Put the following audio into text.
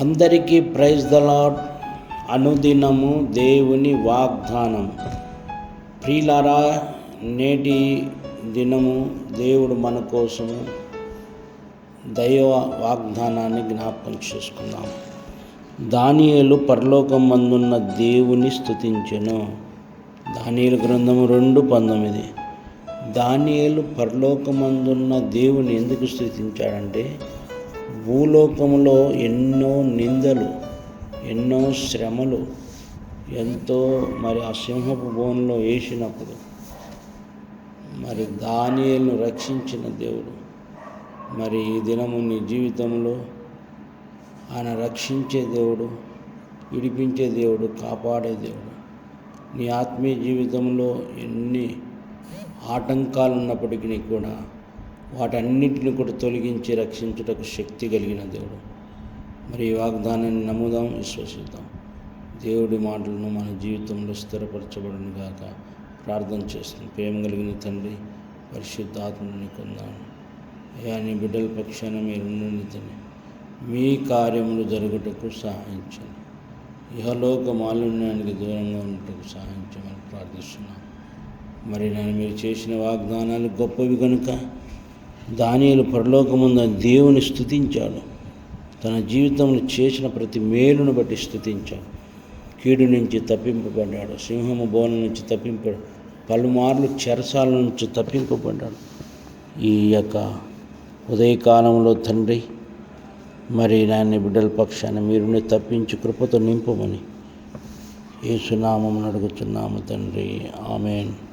అందరికీ praise the lord. అనుదినము దేవుని వాగ్దానం. ప్రియులారా నేటి దినము దేవుడు మన కోసము దైవ వాగ్దానాన్ని జ్ఞాపకం చేసుకుందాం. దానియలు పరలోకం మందున్న దేవుని స్థుతించెను దానియలు గ్రంథము రెండు పంతొమ్మిది. దానియలు పరలోకమందున్న దేవుని ఎందుకు స్థుతించాడంటే భూలోకంలో ఎన్నో నిందలు ఎన్నో శ్రమలు ఎంతో మరి ఆ సింహపు బోన్లో వేసినప్పుడు మరి దానియేలును రక్షించిన దేవుడు. మరి ఈ దినము నీ జీవితంలో ఆయన రక్షించే దేవుడు విడిపించే దేవుడు కాపాడే దేవుడు. నీ ఆత్మీయ జీవితంలో ఎన్ని ఆటంకాలు ఉన్నప్పటికీ కూడా వాటన్నిటిని కూడా తొలగించి రక్షించుటకు శక్తి కలిగిన దేవుడు. మరి ఈ వాగ్దానాన్ని నమ్ముదాం విశ్వసిద్దాం. దేవుడి మాటలను మన జీవితంలో స్థిరపరచబడిన గాక. ప్రార్థన చేస్తుంది ప్రేమ కలిగిన తండ్రి పరిశుద్ధాత్మని కొందాను అయ్యా నీ బిడ్డల పక్షాన మీరు తండ్రి. మీ కార్యములు జరుగుటకు సహాయించండి. ఇహలోక మాలిన్యానికి దూరంగా ఉండటకు సహాయించమని ప్రార్థిస్తున్నాను మరి నేను మీరు చేసిన వాగ్దానాలు గొప్పవి కనుక దానియులు పరలోకముంద దేవుని స్థుతించాడు తన జీవితంలో చేసిన ప్రతి మేలును బట్టి స్థుతించాడు కీడు నుంచి తప్పింపబడ్డాడు. సింహము బోన నుంచి తప్పింప పలుమార్లు చెరసాల నుంచి తప్పింపబడ్డాడు. ఈ యొక్క ఉదయకాలంలో తండ్రి మరి నాన్న బిడ్డల పక్షాన మీరుని తప్పించి కృపతో నింపమని ఏసునామం అడుగుతున్నాము తండ్రి. ఆమెన్.